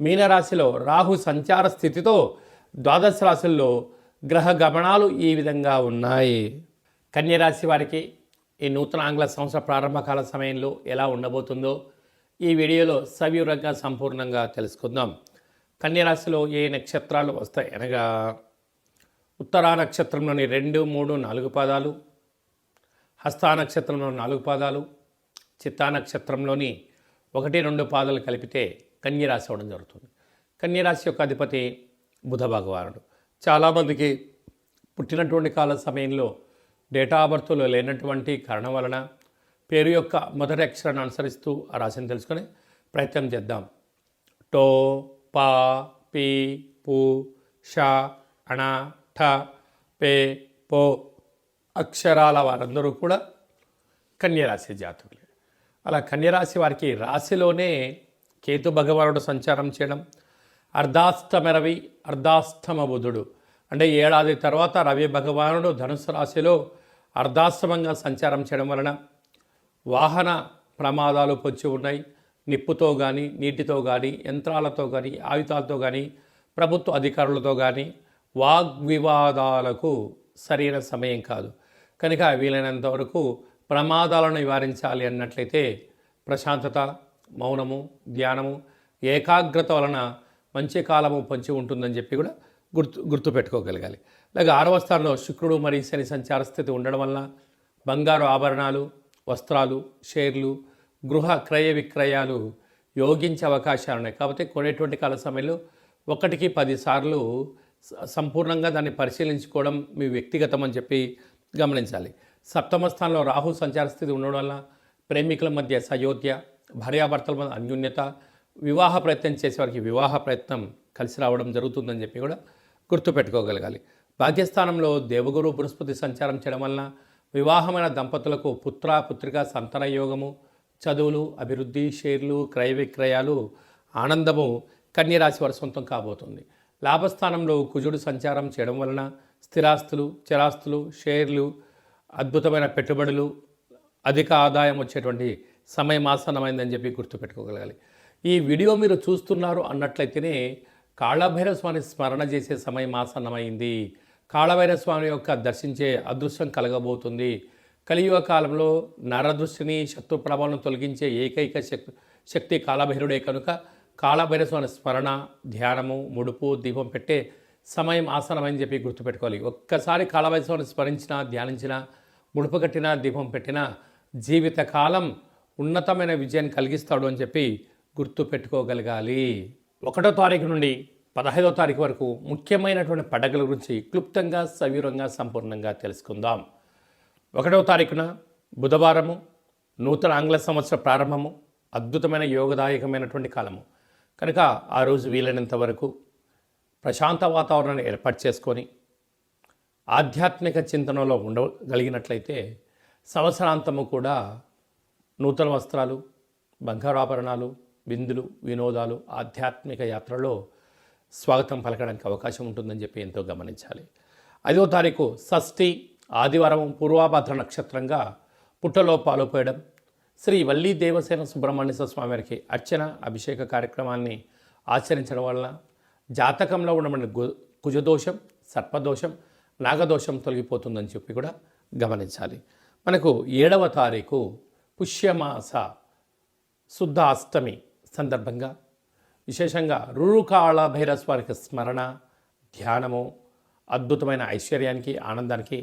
మీనరాశిలో రాహు సంచార స్థితితో ద్వాదశ రాశుల్లో గ్రహ గమనాలు ఈ విధంగా ఉన్నాయి. కన్యరాశి వారికి ఈ నూతన ఆంగ్ల సంవత్సర ప్రారంభకాల సమయంలో ఎలా ఉండబోతుందో ఈ వీడియోలో సవివరంగా సంపూర్ణంగా తెలుసుకుందాం. కన్యరాశిలో ఏ నక్షత్రాలు వస్తాయి అనగా ఉత్తరా నక్షత్రంలోని రెండు మూడు నాలుగు పాదాలు హస్తా నక్షత్రంలో నాలుగు పాదాలు చిత్తా నక్షత్రంలోని ఒకటి రెండు పాదాలు కలిపితే కన్యరాశి అవ్వడం జరుగుతుంది. కన్యరాశి యొక్క అధిపతి బుధ భగవానుడు. చాలామందికి పుట్టినటువంటి కాల సమయంలో డేటా ఆఫ్ బర్త్లో లేనటువంటి కారణం వలన పేరు యొక్క మొదటి అక్షరాన్ని అనుసరిస్తూ ఆ రాశిని తెలుసుకొని ప్రయత్నం చేద్దాం. టో పా పి పు ష అణ ఠ పే పో అక్షరాల వారందరూ కూడా కన్యరాశి జాతకులే. అలా కన్యరాశి వారికి రాశిలోనే కేతు భగవానుడు సంచారం చేయడం అర్ధాష్టమ రవి అర్ధాష్టమ బుధుడు అంటే ఏడాది తర్వాత రవి భగవానుడు ధనుసు రాశిలో అర్ధాశ్రమంగా సంచారం చేయడం వలన వాహన ప్రమాదాలు పొంచి ఉన్నాయి. నిప్పుతో కానీ నీటితో కానీ యంత్రాలతో కానీ ఆయుధాలతో కానీ ప్రభుత్వ అధికారులతో కానీ వాగ్వివాదాలకు సరైన సమయం కాదు. కనుక వీలైనంత వరకు ప్రమాదాలను నివారించాలి అన్నట్లయితే ప్రశాంతత మౌనము ధ్యానము ఏకాగ్రత వలన మంచి కాలము పంచి ఉంటుందని చెప్పి కూడా గుర్తు గుర్తుపెట్టుకోగలగాలి అలాగే ఆరవ స్థానంలో శుక్రుడు మరియు శని సంచార స్థితి ఉండడం వలన బంగారు ఆభరణాలు వస్త్రాలు షేర్లు గృహ క్రయ విక్రయాలు యోగించే అవకాశాలు ఉన్నాయి. కాబట్టి కొనేటువంటి కాల సమయంలో ఒకటికి పదిసార్లు సంపూర్ణంగా దాన్ని పరిశీలించుకోవడం మీ వ్యక్తిగతం అని చెప్పి గమనించాలి. సప్తమ స్థానంలో రాహు సంచార స్థితి ఉండడం వల్ల ప్రేమికుల మధ్య సయోధ్య భార్యాభర్తల మధ్య అన్యోన్యత వివాహ ప్రయత్నం చేసేవారికి వివాహ ప్రయత్నం కలిసి రావడం జరుగుతుందని చెప్పి కూడా గుర్తుపెట్టుకోగలగాలి. భాగ్యస్థానంలో దేవగురు బృహస్పతి సంచారం చేయడం వలన వివాహమైన దంపతులకు పుత్ర పుత్రిక సంతాన యోగము చదువులు అభివృద్ధి షేర్లు క్రయ విక్రయాలు ఆనందము కన్యరాశి వారి సొంతం కాబోతుంది. లాభస్థానంలో కుజుడు సంచారం చేయడం వలన స్థిరాస్తులు చిరాస్తులు షేర్లు అద్భుతమైన పెట్టుబడులు అధిక ఆదాయం వచ్చేటువంటి సమయం ఆసన్నమైందని చెప్పి గుర్తుపెట్టుకోగలగాలి. ఈ వీడియో మీరు చూస్తున్నారు అన్నట్లయితేనే కాళభైరవ స్వామి స్మరణ చేసే సమయం ఆసన్నమైంది. కాళభైరవ స్వామి యొక్క దర్శించే అదృష్టం కలగబోతుంది. కలియుగ కాలంలో నరదృష్టిని శత్రు ప్రభావం తొలగించే ఏకైక శక్తి శక్తి కాళభైరుడే కనుక కాళభైరవ స్వామి స్మరణ ధ్యానము ముడుపు దీపం పెట్టే సమయం ఆసనమని చెప్పి గుర్తుపెట్టుకోవాలి. ఒక్కసారి కాళభైరవ స్వామిని ధ్యానించినా ముడుపు కట్టిన దీపం పెట్టిన జీవితకాలం ఉన్నతమైన విజయాన్ని కలిగిస్తాడు అని చెప్పి గుర్తు పెట్టుకోగలగాలి. ఒకటో తారీఖు నుండి పదహైదో తారీఖు వరకు ముఖ్యమైనటువంటి పండగల గురించి క్లుప్తంగా సవివరంగా సంపూర్ణంగా తెలుసుకుందాం. ఒకటవ తారీఖున బుధవారము నూతన ఆంగ్ల సంవత్సర ప్రారంభము అద్భుతమైన యోగదాయకమైనటువంటి కాలము. కనుక ఆ రోజు వీలైనంత వరకు ప్రశాంత వాతావరణాన్ని ఏర్పాటు చేసుకొని ఆధ్యాత్మిక చింతనలో ఉండగలిగినట్లయితే సంవత్సరాంతము కూడా నూతన వస్త్రాలు బంగారాభరణాలు విందులు వినోదాలు ఆధ్యాత్మిక యాత్రలో స్వాగతం పలకడానికి అవకాశం ఉంటుందని చెప్పి ఎంతో గమనించాలి. ఐదో తారీఖు షష్ఠి ఆదివారం పూర్వాభద్ర నక్షత్రంగా పుట్టలో పాలుపోయడం శ్రీ వల్లీ దేవసేన సుబ్రహ్మణ్య స్వామివారికి అర్చన అభిషేక కార్యక్రమాన్ని ఆచరించడం వలన జాతకంలో ఉండబడిన కుజదోషం సర్పదోషం నాగదోషం తొలగిపోతుందని చెప్పి కూడా గమనించాలి. మనకు ఏడవ తారీఖు పుష్యమాస శుద్ధ అష్టమి సందర్భంగా విశేషంగా రురుకాళ భైరస్వారికి స్మరణ ధ్యానము అద్భుతమైన ఐశ్వర్యానికి ఆనందానికి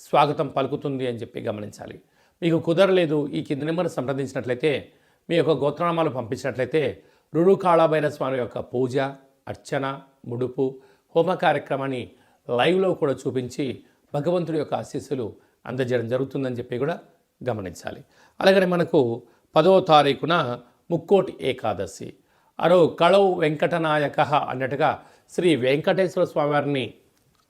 స్వాగతం పలుకుతుంది అని చెప్పి గమనించాలి. మీకు కుదరలేదు ఈ కింది నెంబర్ సంప్రదించినట్లయితే మీ యొక్క గోత్రనామాలు పంపించినట్లయితే రురుకాళ భైరస్వామి యొక్క పూజ అర్చన ముడుపు హోమ కార్యక్రమాన్ని లైవ్లో కూడా చూపించి భగవంతుడి యొక్క ఆశీస్సులు అందజేయడం జరుగుతుందని చెప్పి కూడా గమనించాలి. అలాగనే మనకు పదవ తారీఖున ముక్కోటి ఏకాదశి. అరో కళవు వెంకటనాయక అన్నట్టుగా శ్రీ వెంకటేశ్వర స్వామివారిని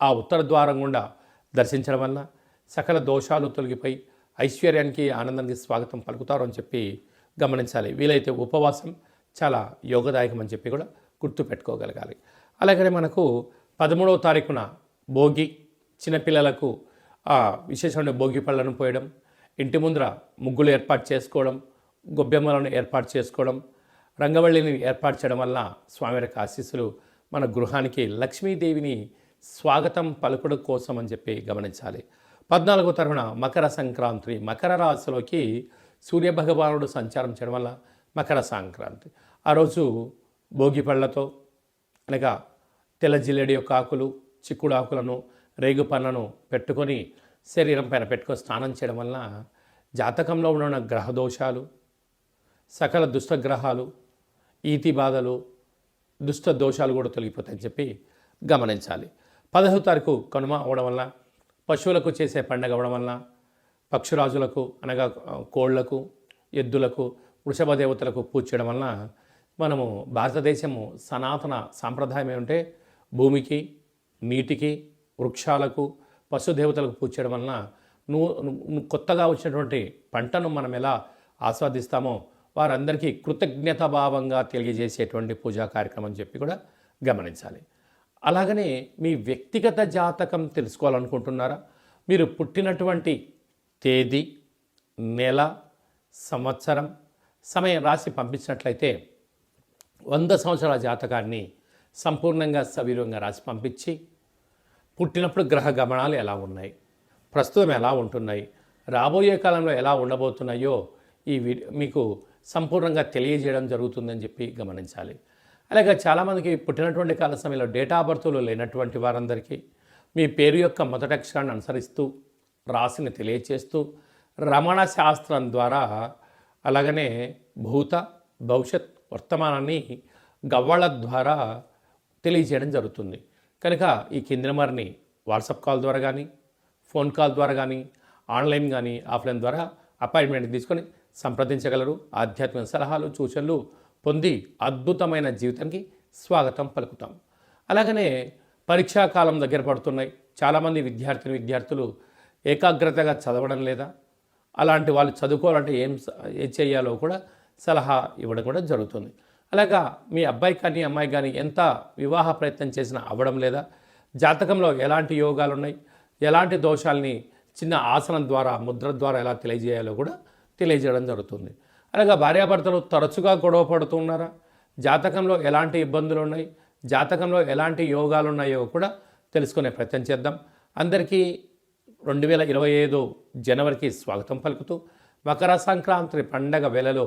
ఆ ఉత్తర ద్వారం గుండా దర్శించడం వల్ల సకల దోషాలు తొలగిపోయి ఐశ్వర్యానికి ఆనందానికి స్వాగతం పలుకుతారు అని చెప్పి గమనించాలి. వీలైతే ఉపవాసం చాలా యోగదాయకం అని చెప్పి కూడా గుర్తుపెట్టుకోగలగాలి. అలాగనే మనకు పదమూడవ తారీఖున భోగి చిన్నపిల్లలకు ఆ విశేషమైన భోగి పళ్ళను పోయడం ఇంటి ముందర ముగ్గులు ఏర్పాటు చేసుకోవడం గొబ్బెమ్మలను ఏర్పాటు చేసుకోవడం రంగవల్లిని ఏర్పాటు చేయడం వల్ల స్వామివారికి ఆశీస్సులు. మన గృహానికి లక్ష్మీదేవిని స్వాగతం పలుకుడు కోసం అని చెప్పి గమనించాలి. పద్నాలుగో తరఫున మకర సంక్రాంతి. మకర రాశిలోకి సూర్యభగవానుడు సంచారం చేయడం వల్ల మకర సంక్రాంతి. ఆ రోజు భోగి పళ్ళతో అనగా తెల్ల జిల్లెడి యొక్క ఆకులు చిక్కుడు ఆకులను రేగు పళ్ళను పెట్టుకొని శరీరం పైన పెట్టుకొని స్నానం చేయడం వల్ల జాతకంలో ఉన్న గ్రహ దోషాలు సకల దుష్టగ్రహాలు ఈతి బాధలు దుష్ట దోషాలు కూడా తొలగిపోతాయని చెప్పి గమనించాలి. పదహో తారీఖు కనుమ అవడం వల్ల పశువులకు చేసే పండగ అవడం వల్ల పక్షురాజులకు అనగా కోళ్ళకు ఎద్దులకు వృషభ దేవతలకు పూజ చేయడం వలన మనము భారతదేశము సనాతన సాంప్రదాయం ఏమంటే భూమికి నీటికి వృక్షాలకు పశుదేవతలకు పూజ చేయడం వలన నువ్వు నువ్వు కొత్తగా వచ్చినటువంటి పంటను మనం ఎలా ఆస్వాదిస్తామో వారందరికీ కృతజ్ఞత భావంగా తెలియజేసేటువంటి పూజా కార్యక్రమం అని చెప్పి కూడా గమనించాలి. అలాగనే మీ వ్యక్తిగత జాతకం తెలుసుకోవాలనుకుంటున్నారా? మీరు పుట్టినటువంటి తేదీ నెల సంవత్సరం సమయం రాసి పంపించినట్లయితే వంద సంవత్సరాల జాతకాన్ని సంపూర్ణంగా సవీరంగా రాసి పంపించి పుట్టినప్పుడు గ్రహ గమనాలు ఎలా ఉన్నాయి? ప్రస్తుతం ఎలా ఉంటున్నాయి? రాబోయే కాలంలో ఎలా ఉండబోతున్నాయో ఈ వీడియో మీకు సంపూర్ణంగా తెలియజేయడం జరుగుతుందని చెప్పి గమనించాలి. అలాగే చాలామందికి పుట్టినటువంటి కాల సమయంలో డేటా బర్త్లు లేనటువంటి వారందరికీ మీ పేరు యొక్క మొదటి అక్షరాన్ని అనుసరిస్తూ రాశిని తెలియచేస్తూ రమణ శాస్త్రం ద్వారా అలాగనే భూత భవిష్యత్ వర్తమానాన్ని గవ్వళ ద్వారా తెలియజేయడం జరుగుతుంది. కనుక ఈ కింది నెంబర్ని వాట్సాప్ కాల్ ద్వారా కానీ ఫోన్ కాల్ ద్వారా కానీ ఆన్లైన్ కానీ ఆఫ్లైన్ ద్వారా అపాయింట్మెంట్ తీసుకొని సంప్రదించగలరు. ఆధ్యాత్మిక సలహాలు సూచనలు పొంది అద్భుతమైన జీవితానికి స్వాగతం పలుకుతాం. అలాగనే పరీక్షా కాలం దగ్గర పడుతున్నాయి. చాలామంది విద్యార్థిని విద్యార్థులు ఏకాగ్రతగా చదవడం లేదా అలాంటి వాళ్ళు చదువుకోవాలంటే ఏం ఏం చేయాలో కూడా సలహా ఇవ్వడం కూడా జరుగుతుంది. అలాగా మీ అబ్బాయి కానీ అమ్మాయి కానీ ఎంత వివాహ ప్రయత్నం చేసినా అవ్వడం లేదా? జాతకంలో ఎలాంటి యోగాలు ఉన్నాయి ఎలాంటి దోషాలని చిన్న ఆసనం ద్వారా ముద్ర ద్వారా ఎలా తెలియజేయాలో కూడా తెలియజేయడం జరుగుతుంది. అలాగా భార్యాభర్తలు తరచుగా గొడవ పడుతున్నారా జాతకంలో ఎలాంటి ఇబ్బందులు ఉన్నాయి జాతకంలో ఎలాంటి యోగాలు ఉన్నాయో కూడా తెలుసుకునే ప్రయత్నం చేద్దాం. అందరికీ రెండు వేల ఇరవై ఐదు జనవరికి స్వాగతం పలుకుతూ మకర సంక్రాంతి పండగ వేళలో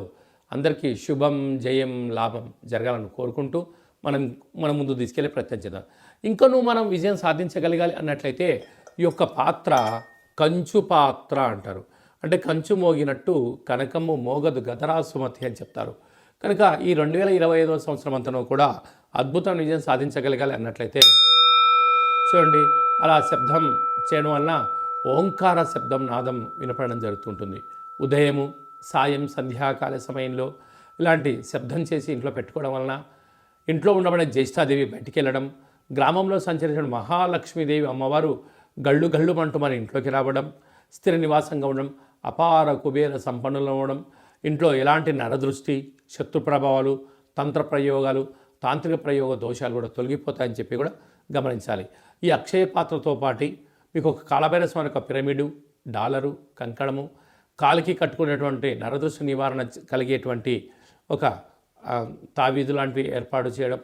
అందరికీ శుభం జయం లాభం జరగాలని కోరుకుంటూ మనం మన ముందు తీసుకెళ్ళే ప్రయత్నం చేద్దాం. ఇంకనూ మనం విజయం సాధించగలగాలి అన్నట్లయితే ఈ యొక్క పాత్ర కంచు పాత్ర అంటారు. అంటే కంచు మోగినట్టు కనకము మోగదు గదరా సుమతి అని చెప్తారు. కనుక ఈ రెండు వేల ఇరవై ఐదవ సంవత్సరం అంతనూ కూడా అద్భుతమైన విజయం సాధించగలగాలి అన్నట్లయితే చూడండి అలా శబ్దం చేయడం వలన ఓంకార శబ్దం నాదం వినపడడం జరుగుతుంటుంది. ఉదయము సాయం సంధ్యాకాల సమయంలో ఇలాంటి శబ్దం చేసి ఇంట్లో పెట్టుకోవడం వలన ఇంట్లో ఉండబడే జ్యేష్ఠాదేవి బయటికి వెళ్ళడం గ్రామంలో సంచరించిన మహాలక్ష్మీదేవి అమ్మవారు గళ్ళు గళ్ళు అంటూ మన ఇంట్లోకి రావడం స్థిర నివాసంగా ఉండడం అపార కుబేర సంపన్నులు అవ్వడం ఇంట్లో ఎలాంటి నరదృష్టి శత్రు ప్రభావాలు తంత్ర ప్రయోగాలు తాంత్రిక ప్రయోగ దోషాలు కూడా తొలగిపోతాయని చెప్పి కూడా గమనించాలి. ఈ అక్షయ పాత్రతో పాటు మీకు ఒక కాళభైరస్వామి యొక్క పిరమిడు డాలరు కంకణము కాలికి కట్టుకునేటువంటి నరదృష్టి నివారణ కలిగేటువంటి ఒక తావీదు లాంటివి ఏర్పాటు చేయడం.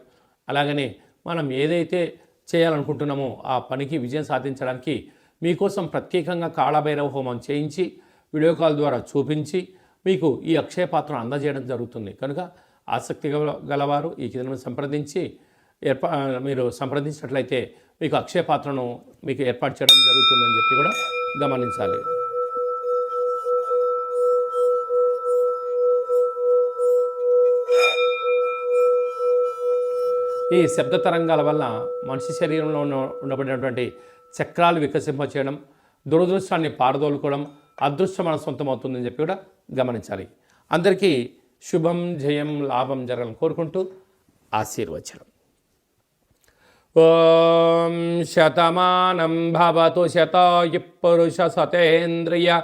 అలాగనే మనం ఏదైతే చేయాలనుకుంటున్నామో ఆ పనికి విజయం సాధించడానికి మీకోసం ప్రత్యేకంగా కాళభైరవ హోమం చేయించి వీడియో కాల్ ద్వారా చూపించి మీకు ఈ అక్షయ పాత్రను అందజేయడం జరుగుతుంది. కనుక ఆసక్తి గల- గలవారు ఈ కింద సంప్రదించి ఏర్పా మీరు సంప్రదించినట్లయితే మీకు అక్షయ పాత్రను మీకు ఏర్పాటు చేయడం జరుగుతుందని చెప్పి కూడా గమనించాలి. ఈ శబ్ద తరంగాల వల్ల మనిషి శరీరంలో ఉన్న ఉండబడినటువంటి చక్రాలు వికసింప చేయడం దురదృష్టాన్ని పారదోలుకోవడం అదృష్టం మన సొంతం అవుతుందని చెప్పి కూడా గమనించాలి. అందరికీ శుభం జయం లాభం జరగాలని కోరుకుంటూ ఆశీర్వచనం. ఓం శతమానం భవతు శతాయు పురుష సతేంద్రియ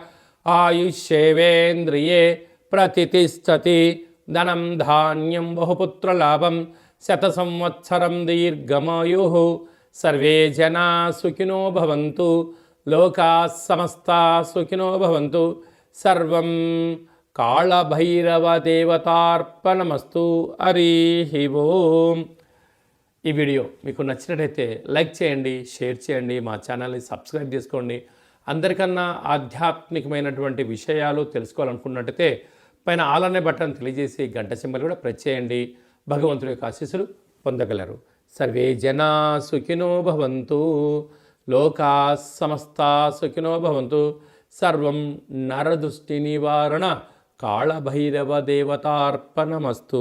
ఆయుష్యేవేంద్రియే ప్రతిష్టతి ధనం ధాన్యం బహుపుత్రలాభం శత సంవత్సరం దీర్ఘమాయు. సర్వే జనా సుఖినో భవంతు. లోకా సమస్తా సుఖినో భవంతు. సర్వం కాళభైరవ దేవతార్పణమస్తు హరి ఓం. ఈ వీడియో మీకు నచ్చినట్టయితే లైక్ చేయండి షేర్ చేయండి మా ఛానల్ని సబ్స్క్రైబ్ చేసుకోండి. అందరికన్నా ఆధ్యాత్మికమైనటువంటి విషయాలు తెలుసుకోవాలనుకున్నట్టయితే పైన ఆలనే బట్టను బటన్ తెలియజేసి గంట సింబల్ కూడా ప్రెస్ చేయండి. భగవంతుడి యొక్క ఆశీస్సులు పొందగలరు. సర్వే జనా సుఖినో భవంతు. లోకా సమస్తా సుఖినో భవంతు. సర్వం నరదృష్టి నివారణ. కాళభైరవ దేవతార్పణమస్తు.